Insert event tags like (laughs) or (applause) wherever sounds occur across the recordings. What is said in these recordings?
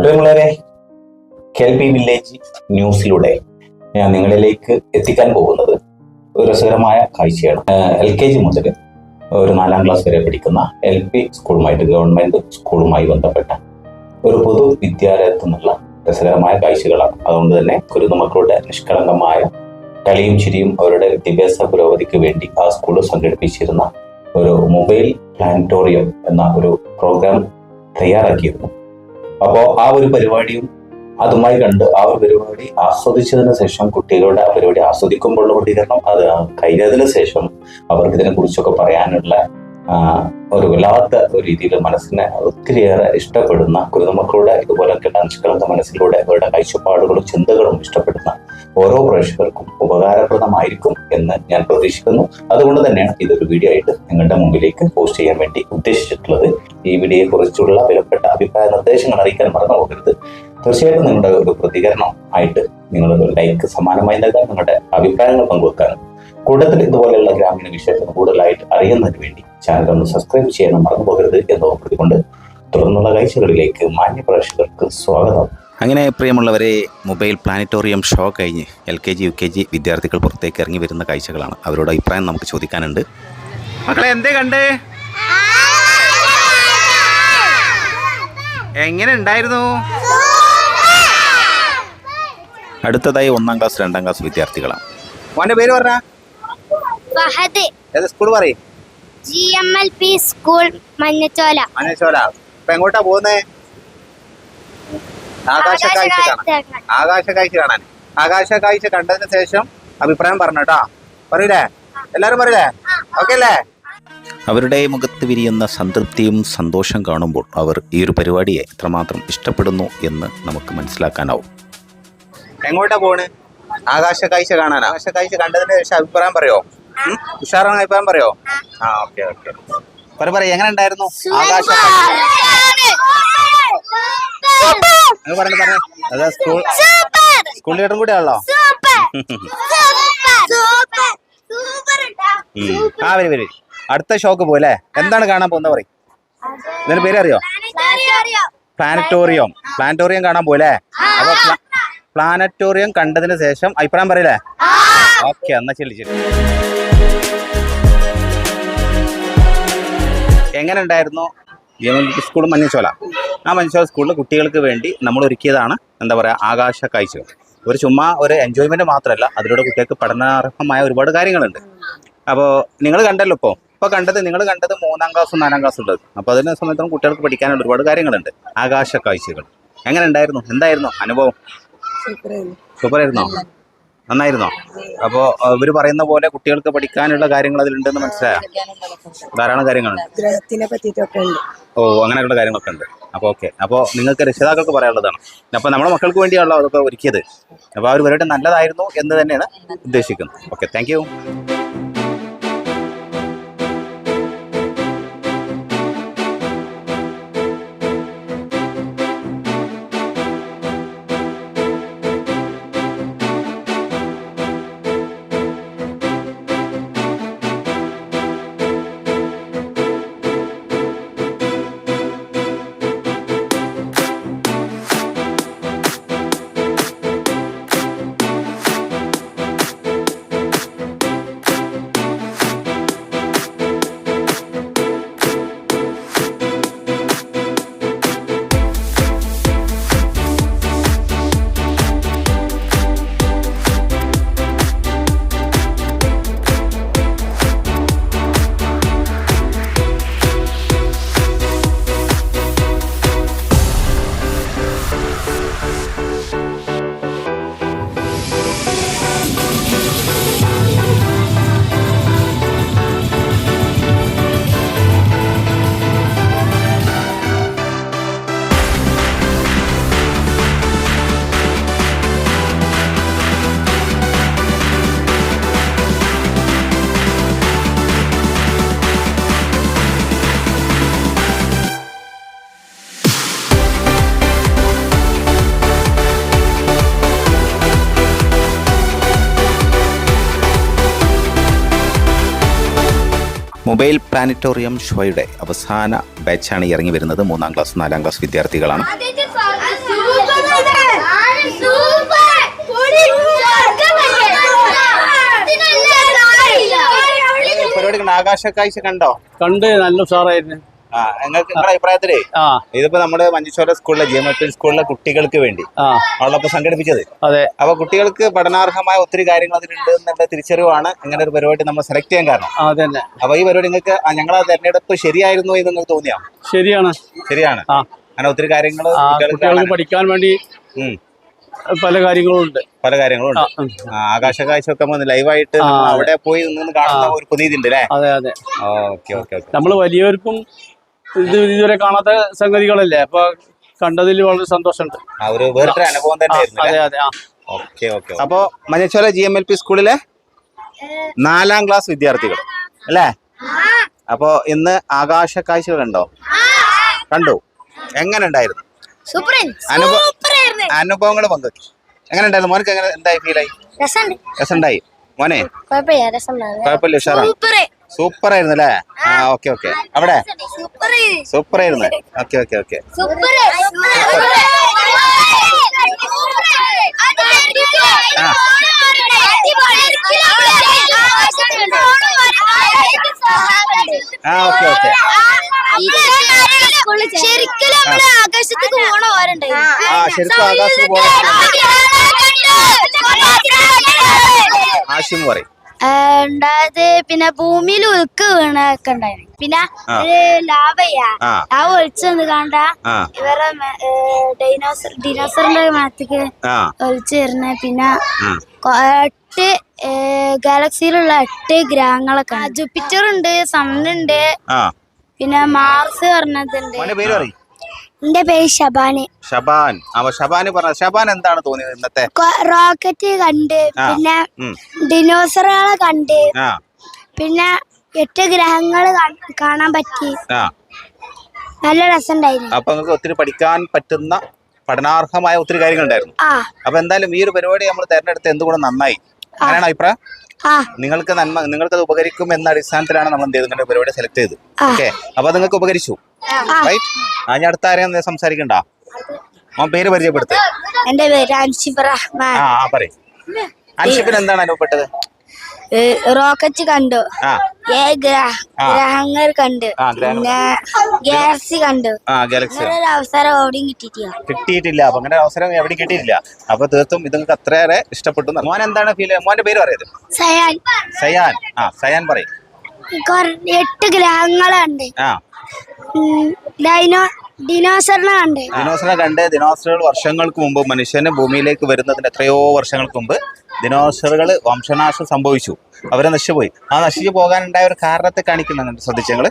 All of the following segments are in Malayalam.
പ്രിയമുള്ളവരെ കെൽബി വില്ലേജ് ന്യൂസിലൂടെ ഞാൻ നിങ്ങളിലേക്ക് എത്തിക്കാൻ പോകുന്നത് ഒരു രസകരമായ കാഴ്ചയാണ്. എൽ കെ ജി മുതൽ ഒരു നാലാം ക്ലാസ് വരെ പഠിക്കുന്ന എൽ പി സ്കൂളുമായിട്ട് ഗവൺമെന്റ് സ്കൂളുമായി ബന്ധപ്പെട്ട ഒരു പൊതു വിദ്യാലയത്തിൽ നിന്നുള്ള രസകരമായ കാഴ്ചകളാണ്. അതുകൊണ്ട് തന്നെ ഒരു കുരുന്നുമക്കളുടെ നിഷ്കളങ്കമായ കളിയും ചിരിയും അവരുടെ വിദ്യാഭ്യാസ പുരോഗതിക്ക് വേണ്ടി ആ സ്കൂൾ സംഘടിപ്പിച്ചിരുന്ന ഒരു മൊബൈൽ പ്ലാനറ്റോറിയം എന്ന ഒരു പ്രോഗ്രാം തയ്യാറാക്കിയിരുന്നു. അപ്പോൾ ആ ഒരു പരിപാടിയും അതുമായി കണ്ട് ആ ഒരു പരിപാടി ആസ്വദിച്ചതിന് ശേഷം കുട്ടികളുടെ ആ പരിപാടി ആസ്വദിക്കുമ്പോഴുള്ള പ്രതികരണം അത് കഴിഞ്ഞതിന് ശേഷം അവർക്ക് ഇതിനെ കുറിച്ചൊക്കെ പറയാനുള്ള ഒരു വല്ലാത്ത ഒരു രീതിയിൽ മനസ്സിനെ ഒത്തിരിയേറെ ഇഷ്ടപ്പെടുന്ന കുരുന്നമക്കളുടെ ഇതുപോലൊക്കെ നിഷ്കളങ്ക മനസ്സിലൂടെ അവരുടെ കാഴ്ചപ്പാടുകളും ചിന്തകളും ഇഷ്ടപ്പെടുന്ന ഓരോ പ്രേക്ഷകർക്കും ഉപകാരപ്രദമായിരിക്കും എന്ന് ഞാൻ പ്രതീക്ഷിക്കുന്നു. അതുകൊണ്ട് തന്നെയാണ് ഇതൊരു വീഡിയോ ആയിട്ട് നിങ്ങളുടെ മുമ്പിലേക്ക് പോസ്റ്റ് ചെയ്യാൻ വേണ്ടി ഉദ്ദേശിച്ചിട്ടുള്ളത്. ഈ വീഡിയോയെ കുറിച്ചുള്ള വിലപ്പെട്ട അഭിപ്രായ നിർദ്ദേശങ്ങൾ അറിയിക്കാൻ മറന്നു പോകരുത്. തീർച്ചയായിട്ടും നിങ്ങളുടെ ഒരു പ്രതികരണം ആയിട്ട് നിങ്ങൾ ലൈക്ക് സമാനമായി നൽകാൻ നിങ്ങളുടെ അഭിപ്രായങ്ങൾ പങ്കുവെക്കാനും കൂടുതൽ ഇതുപോലെയുള്ള ഗ്രാമീണ വിഷയങ്ങൾ കൂടുതലായിട്ട് അറിയുന്നതിന് വേണ്ടി ചാനൽ ഒന്ന് സബ്സ്ക്രൈബ് ചെയ്യാനും മറന്നു പോകരുത് എന്ന് ഓർമ്മപ്പെടുത്തിക്കൊണ്ട് തുടർന്നുള്ള കാഴ്ചകളിലേക്ക് മാന്യ പ്രേക്ഷകർക്ക് സ്വാഗതം. അങ്ങനെ പ്രിയമുള്ളവരെ മൊബൈൽ പ്ലാനറ്റോറിയം ഷോ കഴിഞ്ഞ് L K G U K G വിദ്യാർത്ഥികൾ പുറത്തേക്ക് ഇറങ്ങി വരുന്ന കാഴ്ചകളാണ്. അവരോട് അഭിപ്രായം നമുക്ക് ചോദിക്കാനുണ്ട്. മക്കളെ എന്തേ കണ്ടേ? എങ്ങനെ ഉണ്ടായിരുന്നു? അടുത്തതായി ഒന്നാം ക്ലാസ് രണ്ടാം ക്ലാസ് വിദ്യാർത്ഥികളാണ്. മോന്റെ പേര് പറഞ്ഞ? സ്കൂൾ പറയും? G M L P school Manjachola. Manjachola. എങ്ങോട്ടാ പോകുന്നേ? ആകാശ കാഴ്ച കാണാൻ. ആകാശ കാഴ്ച കാണാൻ. ആകാശ കാഴ്ച കണ്ടതിന് ശേഷം അഭിപ്രായം പറഞ്ഞു കേട്ടോ. പറയൂലേ? എല്ലാരും പറയൂലേ? ഓക്കെ അല്ലേ? അവരുടെ മുഖത്ത് വിരിയുന്ന സംതൃപ്തിയും സന്തോഷം കാണുമ്പോൾ അവർ ഈ ഒരു പരിപാടിയെ എത്രമാത്രം ഇഷ്ടപ്പെടുന്നു എന്ന് നമുക്ക് മനസ്സിലാക്കാനാവും. എങ്ങോട്ടാ പോണ്? ആകാശ കാഴ്ച കാണാൻ ആകാശ കാഴ്ച കണ്ടതിന് ശേഷം അഭിപ്രായം പറയോ? ഉഷാറാണ് അഭിപ്രായം പറയോ? ആ ഓക്കെ ഓക്കെ. പറ പറ എങ്ങനെ ഉണ്ടായിരുന്നു? ആകാശ അതാ സ്കൂൾ സ്കൂൾ ലീഡറും കൂടെ ആണല്ലോ. (laughs) ആ വരും വരും. അടുത്ത ഷോക്ക് പോലെ എന്താണ് കാണാൻ പോകുന്ന പറയും. ഇതിന്റെ പേര് അറിയോ? പ്ലാനറ്റോറിയം പ്ലാനറ്റോറിയം കാണാൻ പോലെ അപ്പൊ പ്ലാനറ്റോറിയം കണ്ടതിന് ശേഷം അഭിപ്രായം പറയില്ലേ ഓക്കെ എന്നാ ചെല്ലി ചെല്ലി എങ്ങനെ ഉണ്ടായിരുന്നു? സ്കൂൾ മഞ്ഞച്ചോല ആ മഞ്ഞച്ചോല സ്കൂളിൽ കുട്ടികൾക്ക് വേണ്ടി നമ്മൾ ഒരുക്കിയതാണ് എന്താ പറയുക ആകാശ കാഴ്ചകൾ. ഒരു ചുമ്മാ ഒരു എൻജോയ്മെന്റ് മാത്രമല്ല അതിലൂടെ കുട്ടികൾക്ക് പഠനാർഹമായ ഒരുപാട് കാര്യങ്ങളുണ്ട്. അപ്പോൾ നിങ്ങൾ കണ്ടല്ലോ ഇപ്പോൾ ഇപ്പോൾ കണ്ടത് നിങ്ങൾ കണ്ടത് മൂന്നാം ക്ലാസ്സും നാലാം ക്ലാസ്സും ഉള്ളത്. അപ്പോൾ അതിനെ സംബന്ധിച്ചിടത്തോളം കുട്ടികൾക്ക് പഠിക്കാനുള്ള ഒരുപാട് കാര്യങ്ങളുണ്ട്. ആകാശ കാഴ്ചകൾ. എങ്ങനെ ഉണ്ടായിരുന്നു? എന്തായിരുന്നു അനുഭവം? സൂപ്പർ ആയിരുന്നോ നന്നായിരുന്നോ? അപ്പോൾ ഇവർ പറയുന്ന പോലെ കുട്ടികൾക്ക് പഠിക്കാനുള്ള കാര്യങ്ങൾ അതിലുണ്ടെന്ന് മനസ്സിലായോ? ധാരാളം കാര്യങ്ങളുണ്ട്. ഗ്രഹത്തിനെ പറ്റിയിട്ടൊക്കെ ഉണ്ട്. ഓ അങ്ങനെയുള്ള കാര്യങ്ങളൊക്കെ ഉണ്ട്. അപ്പോൾ ഓക്കെ. അപ്പോൾ നിങ്ങൾക്ക് രക്ഷിതാക്കൾക്ക് പറയാനുള്ളതാണ്. അപ്പോൾ നമ്മുടെ മക്കൾക്ക് വേണ്ടിയാണല്ലോ അതൊക്കെ ഒരുക്കിയത്. അപ്പോൾ അവർ ഒരു നല്ലതായിരുന്നു എന്ന് തന്നെയാണ് ഉദ്ദേശിക്കുന്നത്. ഓക്കെ താങ്ക് മൊബൈൽ പ്ലാനറ്റോറിയം ഷോയുടെ അവസാന ബാച്ചാണ് ഇറങ്ങി വരുന്നത്. മൂന്നാം ക്ലാസ് നാലാം ക്ലാസ് വിദ്യാർത്ഥികളാണ്. പരിപാടി ആകാശ കാഴ്ച കണ്ടോ? കണ്ട് നല്ല സാറായിരുന്നു നിങ്ങൾക്ക് നിങ്ങളുടെ അഭിപ്രായത്തിലേ ഇതിപ്പോ നമ്മുടെ മഞ്ചേശ്വര സ്കൂളിലെ ജി എം എൽ സ്കൂളിലെ കുട്ടികൾക്ക് വേണ്ടി അവളപ്പോ സംഘടിപ്പിച്ചത്. അതെ. അപ്പൊ കുട്ടികൾക്ക് പഠനാർഹമായ ഒത്തിരി കാര്യങ്ങൾ അതിലുണ്ട് എന്നുള്ള തിരിച്ചറിവാണ് ഇങ്ങനെ ഒരു പരിപാടി നമ്മൾ സെലക്ട് ചെയ്യാൻ കാരണം. അതെ അതന്നെ. അപ്പൊ ഈ പരിപാടി നിങ്ങൾക്ക് ഞങ്ങളെ തെരഞ്ഞെടുപ്പ് ശരിയായിരുന്നു എന്ന് നിങ്ങൾക്ക് തോന്നിയോ? ശരിയാണ്. ശരിയാണ്. അങ്ങനെ ഒത്തിരി കാര്യങ്ങൾ കുട്ടികൾക്ക് പഠിക്കാൻ വേണ്ടി പല കാര്യങ്ങളുണ്ട് പല കാര്യങ്ങളുണ്ട് ആ, ഉണ്ട് ഉം. ആകാശ കാഴ്ച ഒക്കെ ലൈവായിട്ട് അവിടെ പോയി നിന്ന് കാണുന്ന ഒരു പുതിയ ഇതുണ്ട് അല്ലേ? അതെ അതെ. Okay okay okay. നമ്മൾ വലിയവർക്കും ഇത് ഇതുവരെ കാണാത്ത സംഗതികളല്ലേ? അപ്പൊ കണ്ടതിൽ വളരെ സന്തോഷമുണ്ട്. ആ ഒരു വേറിട്ടൊരു അനുഭവം ആ, തന്നെ ആയിരുന്നു അതെ അതെ ആ. ഓക്കെ ഓക്കെ അപ്പോ Manjachola G M L P സ്കൂളിലെ നാലാം ക്ലാസ് വിദ്യാർത്ഥികൾ അല്ലേ? അപ്പോ ഇന്ന് ആകാശ കാഴ്ചകൾ ഉണ്ടോ കണ്ടു. എങ്ങനെ ഉണ്ടായിരുന്നു സൂപ്പർ അനുഭവം അനുഭവങ്ങൾ പങ്കുവെച്ചു എങ്ങനെ ഉണ്ടായിരുന്നു മോനക്ക് എങ്ങനെ എന്തായി ഫീൽ ആയി? രസമുണ്ട്. രസമുണ്ടായി. മോനെ? കുഴപ്പമില്ല ഉഷാറാണ്. സൂപ്പർ സൂപ്പർ ആയിരുന്നു അല്ലേ ആ ഓക്കെ ഓക്കെ. അവിടെ? സൂപ്പർ ആയിരുന്നു ഓക്കെ ഓക്കെ ഓക്കെ. സൂപ്പർ ആ. Okay okay. ശരിക്കും നമ്മൾ ആകാശത്തേക്ക് പോണ ഓരുണ്ടായിരുന്നു ആ ശരിക്കും ആകാശത്തേക്ക് പോകണം ആശിം പറയും. ഉണ്ടായത് പിന്നെ ഭൂമിയിൽ ഉൽക്ക് വീണൊക്കെ ഉണ്ടായിരുന്നു. പിന്നെ ലാവയ്യാ ഒരു ലാവയാ. ആ. ലാവ ഒളിച്ചെന്ന് കണ്ട ഇവരെ ഡൈനോസർ ഡിനോസറിന്റെ മാത്തേക്ക് ആ. ഒളിച്ചു വരുന്ന. പിന്നെ എട്ട് ഗാലക്സിയിലുള്ള എട്ട് ഗ്രഹങ്ങളൊക്കെ ജൂപ്പിറ്റർ ഉണ്ട് സൺ ഉണ്ട് ആ. പിന്നെ മാർസ് പറഞ്ഞതുണ്ട്. എന്റെ പേര് ഷബാന് ഷബാൻ അപ്പൊ ഷബാന് പറഞ്ഞ ഷബാൻ എന്താണ് തോന്നിയത് ഇന്നത്തെ? റോക്കറ്റ് കണ്ട്. പിന്നെ. ഡിനോസറുകളെ കണ്ട്. പിന്നെ എട്ട് ഗ്രഹങ്ങൾ കാണാൻ പറ്റി. നല്ല രസമുണ്ടായിരുന്നു. അപ്പൊ നിങ്ങൾക്ക് ഒത്തിരി പഠിക്കാൻ പറ്റുന്ന പഠനാർഹമായ ഒത്തിരി കാര്യങ്ങൾ ഉണ്ടായിരുന്നു അപ്പൊ എന്തായാലും ഈ ഒരു പരിപാടി നമ്മൾ തെരഞ്ഞെടുത്ത് എന്തുകൊണ്ട് നന്നായി? അങ്ങനെയാണ് അഭിപ്രായം? നിങ്ങൾക്ക് നന്മ നിങ്ങൾക്ക് അത് ഉപകരിക്കും എന്ന അടിസ്ഥാനത്തിലാണ് നമ്മൾ എന്ത് ചെയ്ത് പരിപാടി സെലക്ട് ചെയ്ത്. ഓക്കെ അപ്പൊ നിങ്ങൾക്ക് ഉപകരിച്ചു. റൈറ്റ് ആ ഞാൻ അടുത്ത ആരെയും സംസാരിക്കണ്ട? മോൻ പേര് പരിചയപ്പെടുത്ത. എന്റെ പേര് അൻഷിബ് റഹ്മാൻ. ആ പറയും. അൻഷിപ്പിന് എന്താണ് അനുഭവപ്പെട്ടത്? റോക്കറ്റ് കണ്ടു. ഗ്രഹങ്ങൾ കണ്ടു. പിന്നെ ഗാലക്സി കണ്ടു. ഒരു അവസരം എവിടെയും കിട്ടിയിട്ടില്ല. കിട്ടിയിട്ടില്ല. അപ്പൊ അങ്ങനെ അവസരം എവിടെ കിട്ടിയിട്ടില്ല. അപ്പൊ തീർത്തും ഇതൊക്കെ അത്രയേറെ ഇഷ്ടപ്പെട്ടു. മോൻ എന്താണ് ഫീൽ മോന്റെ പേര് പറയുന്നത് സയാൻ. സയാൻ. ആ സയാൻ പറയും. എട്ട് ഗ്രഹങ്ങളുണ്ട് ഡൈനോ ഡിനോസറിനെ കണ്ട്. ദിനോസറുകൾ വർഷങ്ങൾക്ക് മുമ്പ് മനുഷ്യന് ഭൂമിയിലേക്ക് വരുന്നതിന് എത്രയോ വർഷങ്ങൾക്ക് മുമ്പ് ദിനോസറുകൾ വംശനാശം സംഭവിച്ചു. അവരെ നശിച്ചുപോയി. ആ നശിച്ചു പോകാനുണ്ടായ ഒരു കാരണത്തെ കാണിക്കുന്നുണ്ട് ശ്രദ്ധിച്ചങ്ങൾ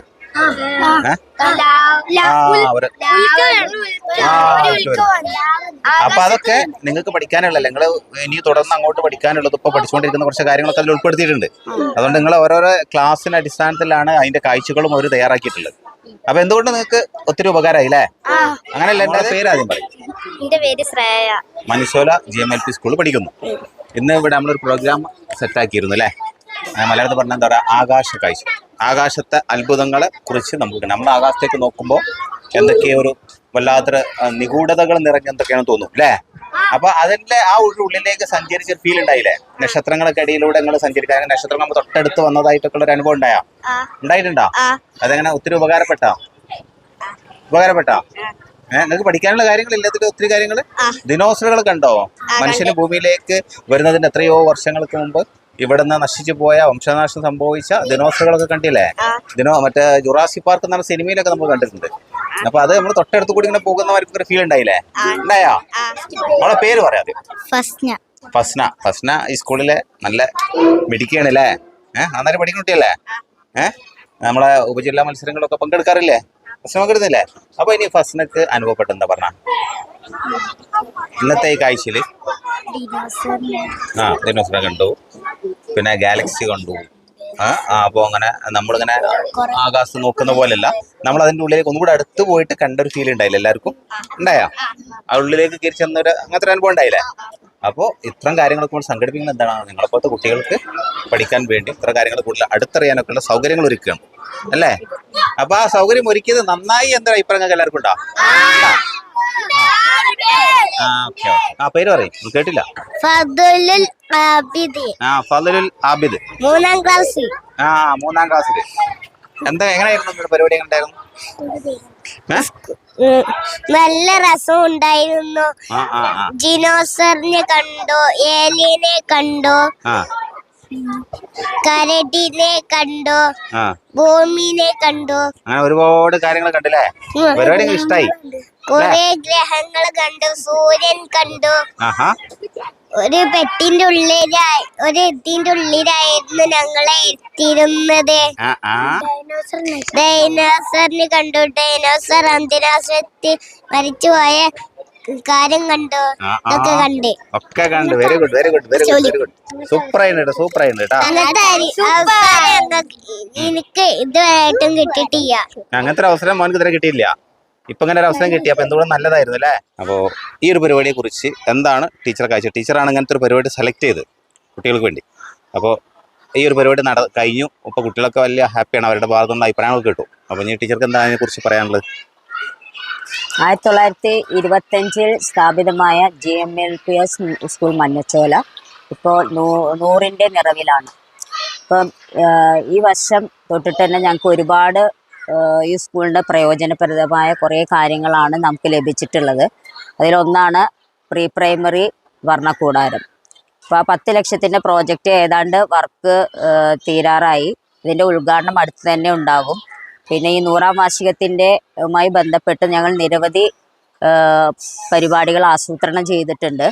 അപ്പൊ അതൊക്കെ നിങ്ങൾക്ക് പഠിക്കാനുള്ള നിങ്ങൾ ഇനി തുടർന്ന് അങ്ങോട്ട് പഠിക്കാനുള്ളത് ഇപ്പൊ പഠിച്ചുകൊണ്ടിരിക്കുന്ന കുറച്ച് കാര്യങ്ങളൊക്കെ അതിൽ ഉൾപ്പെടുത്തിയിട്ടുണ്ട്. അതുകൊണ്ട് നിങ്ങൾ ഓരോരോ ക്ലാസ്സിന് അടിസ്ഥാനത്തിലാണ് അതിന്റെ കാഴ്ചകളും അവർ തയ്യാറാക്കിയിട്ടുള്ളത്. അപ്പൊ എന്തുകൊണ്ട് നിങ്ങൾക്ക് ഒത്തിരി ഉപകാരമായി അല്ലേ? അങ്ങനെയല്ല എന്റെ പേര് ആദ്യം പറയും. എന്റെ പേര് Shreya. Manushola G M L P സ്കൂളിൽ പഠിക്കുന്നു. ഇന്ന് ഇവിടെ നമ്മളൊരു പ്രോഗ്രാം സെറ്റാക്കിയിരുന്നു അല്ലേ? ആ, മലയാളത്തിൽ പറഞ്ഞാൽ എന്താ പറയുക? ആകാശ കാഴ്ച. ആകാശത്തെ അത്ഭുതങ്ങളെ കുറിച്ച് നമുക്ക് നമ്മൾ ആകാശത്തേക്ക് നോക്കുമ്പോൾ എന്തൊക്കെയോ ഒരു വല്ലാത്തൊരു നിഗൂഢതകൾ നിറഞ്ഞ എന്തൊക്കെയാണ് തോന്നും അല്ലേ അപ്പൊ അതിന്റെ ആ ഒരു ഉള്ളിലേക്ക് സഞ്ചരിച്ച ഫീൽ ഉണ്ടായില്ലേ? നക്ഷത്രങ്ങളൊക്കെ ഇടയിലൂടെ നിങ്ങൾ സഞ്ചരിക്കാൻ നക്ഷത്രങ്ങൾ നമ്മൾ തൊട്ടടുത്ത് വന്നതായിട്ടൊക്കെ ഒരു അനുഭവം ഉണ്ടായോ? ഉണ്ടായിട്ടുണ്ടോ? അതെങ്ങനെ ഒത്തിരി ഉപകാരപ്പെട്ടോ? ഉപകാരപ്പെട്ടോ? ഏഹ് നിങ്ങൾക്ക് പഠിക്കാനുള്ള കാര്യങ്ങളില്ല ഇതിൽ ഒത്തിരി കാര്യങ്ങൾ. ദിനോസറുകൾ കണ്ടോ മനുഷ്യന് ഭൂമിയിലേക്ക് വരുന്നതിന് എത്രയോ വർഷങ്ങൾക്ക് മുമ്പ് ഇവിടുന്ന് നശിച്ചു പോയ വംശനാശം സംഭവിച്ച ദിനോസറുകളൊക്കെ കണ്ടില്ലേ? ദിനോ മറ്റേ ജുറാസി പാർക്ക് എന്ന സിനിമയിലൊക്കെ നമ്മൾ കണ്ടിട്ടുണ്ട്. അപ്പൊ അത് നമ്മൾ തൊട്ടടുത്ത് കൂടി ഇങ്ങനെ പോകുന്നവർക്ക് ഒരു ഫീൽ ഉണ്ടായില്ലേ ഉണ്ടായോ? അവളെ പേര് പറയാതെ ഫസ്ന. ഫസ്ന. ഫസ്ന ഈ സ്കൂളിലെ നല്ല മിടിക്കുകയാണല്ലേ ഏഹ് നന്നായിട്ട് പഠിക്കുന്ന കുട്ടിയല്ലേ ഏഹ് നമ്മളെ ഉപജില്ലാ മത്സരങ്ങളൊക്കെ പങ്കെടുക്കാറില്ലേ? ഫസ്ന പങ്കെടുത്തില്ലേ അപ്പൊ ഇനി ഫസ്നക്ക് അനുഭവപ്പെട്ടെന്താ പറഞ്ഞ? ഇന്നത്തെ ഈ കാഴ്ചയിൽ? ആ ദിനോസറെ കണ്ടു. പിന്നെ ഗാലക്സി കണ്ടു. ആ ആ, അപ്പൊ അങ്ങനെ നമ്മളിങ്ങനെ ആകാശം നോക്കുന്ന പോലെയല്ല. നമ്മൾ അതിന്റെ ഉള്ളിലേക്ക് ഒന്നുകൂടെ അടുത്ത് പോയിട്ട് കണ്ട ഒരു ഫീൽ ഉണ്ടായില്ല എല്ലാവർക്കും? ഉണ്ടായോ? ആ ഉള്ളിലേക്ക് കയറി ചെന്നൊരു അങ്ങനത്തെ അനുഭവം ഉണ്ടായില്ലേ? അപ്പോൾ ഇത്തരം കാര്യങ്ങളൊക്കെ കൂടുതൽ സംഘടിപ്പിക്കുന്നത് എന്താണ്? നിങ്ങളെപ്പോഴത്തെ കുട്ടികൾക്ക് പഠിക്കാൻ വേണ്ടി ഇത്ര കാര്യങ്ങൾ കൂടുതൽ അടുത്തറിയാനൊക്കെ ഉള്ള സൗകര്യങ്ങൾ ഒരുക്കുകയാണ്. അല്ലേ? അപ്പൊ ആ സൗകര്യം ഒരുക്കിയത് നന്നായി എന്തൊരു അഭിപ്രായം എല്ലാവർക്കും ഉണ്ടോ? ആ ഓക്കെ ആ പേര് പറയും. കേട്ടില്ല? ആബിദ്. ആ ആബിദ്. മൂന്നാം ക്ലാസ് ആ മൂന്നാം ക്ലാസ്സിൽ എന്താ എങ്ങനെയായിരുന്നു നിങ്ങളുടെ പരിപാടി? നല്ല രസം ഉണ്ടായിരുന്നു. ജിനോസറിനെ കണ്ടു ഏലിയനെ കണ്ടു കരടിനെ കണ്ടോ ഭൂമിനെ കണ്ടോ. അങ്ങനെ ഒരുപാട് കാര്യങ്ങൾ കണ്ടില്ലേ? പരിപാടി ഇഷ്ടായി. കുറെ ഗ്രഹങ്ങൾ കണ്ടു സൂര്യൻ കണ്ടു. ഒരു പെട്ടിന്റെ ഉള്ളിലായി ഒരു എത്തിന്റെ ഉള്ളിലായിരുന്നു ഞങ്ങളെ എത്തിയിരുന്നത്. ഡൈനോസറിന് കണ്ടു ഡൈനോസർ അന്തിരാശ്രത്തിൽ മരിച്ചുപോയ കാര്യം കണ്ടു. ഒക്കെ. കണ്ട്. ഒക്കെ കണ്ട്. Very good very good very good very good super ആയിട്ട് സൂപ്പർ ആയിട്ട് എനിക്ക് ഇതുവരായിട്ടും കിട്ടിയിട്ടില്ല. അങ്ങനത്തെ ഒരു അവസരം മോനക്ക് ഇതുവരെ കിട്ടിയില്ല ഇപ്പൊ ഇങ്ങനെ ഒരു അവസരം കിട്ടി അപ്പൊ എന്തുകൊണ്ട് നല്ലതായിരുന്നു അല്ലേ? അപ്പോ ഈ ഒരു പരിപാടിയെ കുറിച്ച് എന്താണ് ടീച്ചർ കാഴ്ച? ടീച്ചറാണ് ഇങ്ങനത്തെ ഒരു പരിപാടി സെലക്ട് ചെയ്ത് കുട്ടികൾക്ക് വേണ്ടി. അപ്പോൾ ഈ ഒരു പരിപാടി നട കഴിഞ്ഞു. ഇപ്പൊ കുട്ടികളൊക്കെ വലിയ ഹാപ്പിയാണ് അവരുടെ ഭാഗത്തുനിന്ന് അഭിപ്രായങ്ങളൊക്കെ കിട്ടും. അപ്പൊ ഇനി ടീച്ചർക്ക് എന്താ അതിനെ കുറിച്ച് പറയാനുള്ളത്? ആയിരത്തി തൊള്ളായിരത്തി ഇരുപത്തഞ്ചിൽ സ്ഥാപിതമായ G M L P S school Manjachola ഇപ്പോൾ നൂ നൂറിന്റെ നിറവിലാണ്. ഇപ്പം ഈ വർഷം തൊട്ടിട്ട് തന്നെ ഞങ്ങൾക്ക് ഒരുപാട് ഈ സ്കൂളിന്റെ പ്രയോജനപ്രദമായ കുറേ കാര്യങ്ങളാണ് നമുക്ക് ലഭിച്ചിട്ടുള്ളത്. അതിലൊന്നാണ് പ്രീ പ്രൈമറി വർണക്കൂടാരം. അപ്പോൾ ആ പത്ത് ലക്ഷത്തിന്റെ പ്രോജക്റ്റ് ഏതാണ്ട് വർക്ക് തീരാറായി. ഇതിന്റെ ഉദ്ഘാടനം അടുത്ത് തന്നെ ഉണ്ടാകും. പിന്നെ ഈ നൂറാം വാർഷികത്തിന്റെ മായി ബന്ധപ്പെട്ട് ഞങ്ങൾ നിരവധി പരിപാടികൾ ആസൂത്രണം ചെയ്തിട്ടുണ്ട്.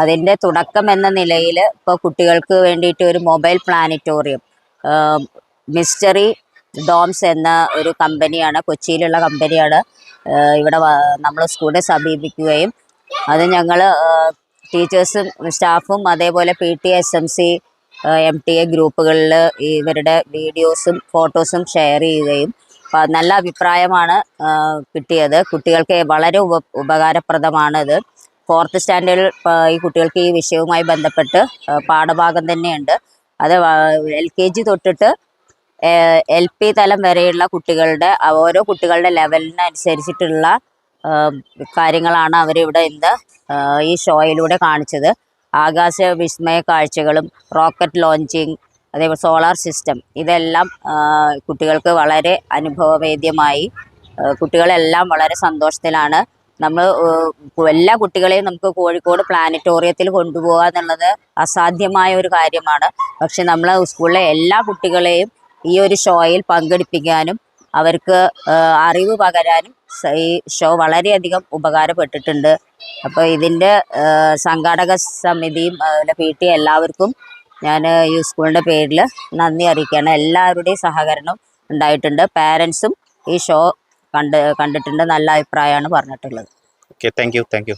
അതിന്റെ തുടക്കം എന്ന നിലയിൽ ഇപ്പോൾ കുട്ടികൾക്ക് വേണ്ടിയിട്ട് ഒരു മൊബൈൽ പ്ലാനറ്റോറിയം മിസ്റ്ററി ഡോംസ് എന്ന ഒരു കമ്പനിയാണ് കൊച്ചിയിലുള്ള കമ്പനിയാണ്. ഇവിടെ നമ്മൾ സ്കൂളിനെ സമീപിക്കുകയും അത് ഞങ്ങൾ ടീച്ചേഴ്സും സ്റ്റാഫും അതേപോലെ P T S M C M T A ഗ്രൂപ്പുകളിൽ ഇവരുടെ വീഡിയോസും ഫോട്ടോസും ഷെയർ ചെയ്യുകയും നല്ല അഭിപ്രായമാണ് കിട്ടിയത്. കുട്ടികൾക്ക് വളരെ ഉപ ഉപകാരപ്രദമാണത്. ഫോർത്ത് സ്റ്റാൻഡേർഡിൽ ഈ കുട്ടികൾക്ക് ഈ വിഷയവുമായി ബന്ധപ്പെട്ട് പാഠഭാഗം തന്നെയുണ്ട്. അത് എൽ കെ ജി തൊട്ടിട്ട് എൽ പി തലം വരെയുള്ള കുട്ടികളുടെ ഓരോ കുട്ടികളുടെ ലെവലിനനുസരിച്ചിട്ടുള്ള കാര്യങ്ങളാണ് അവരിവിടെ ഇന്ന് ഈ ഷോയിലൂടെ കാണിച്ചത്. ആകാശ വിസ്മയ കാഴ്ചകളും റോക്കറ്റ് ലോഞ്ചിങ് അതേപോലെ സോളാർ സിസ്റ്റം ഇതെല്ലാം കുട്ടികൾക്ക് വളരെ അനുഭവവേദ്യമായി. കുട്ടികളെല്ലാം വളരെ സന്തോഷത്തിലാണ്. നമ്മൾ എല്ലാ കുട്ടികളെയും നമുക്ക് കോഴിക്കോട് പ്ലാനറ്റോറിയത്തിൽ കൊണ്ടുപോകുക എന്നുള്ളത് അസാധ്യമായ ഒരു കാര്യമാണ്. പക്ഷെ നമ്മൾ സ്കൂളിലെ എല്ലാ കുട്ടികളെയും ഈ ഒരു ഷോയിൽ പങ്കെടുപ്പിക്കാനും അവർക്ക് അറിവ് പകരാനും ഈ ഷോ വളരെയധികം ഉപകാരപ്പെട്ടിട്ടുണ്ട്. അപ്പോൾ ഇതിന്റെ സംഘാടക സമിതിയും അതുപോലെ പി ടി എല്ലാവർക്കും ഞാൻ ഈ സ്കൂളിന്റെ പേരിൽ നന്ദി അറിയിക്കുകയാണ്. എല്ലാവരുടെയും സഹകരണം ഉണ്ടായിട്ടുണ്ട്. പാരൻസും ഈ ഷോ കണ്ട് കണ്ടിട്ടുണ്ട്. നല്ല അഭിപ്രായമാണ് പറഞ്ഞിട്ടുള്ളത്. Okay thank you thank you.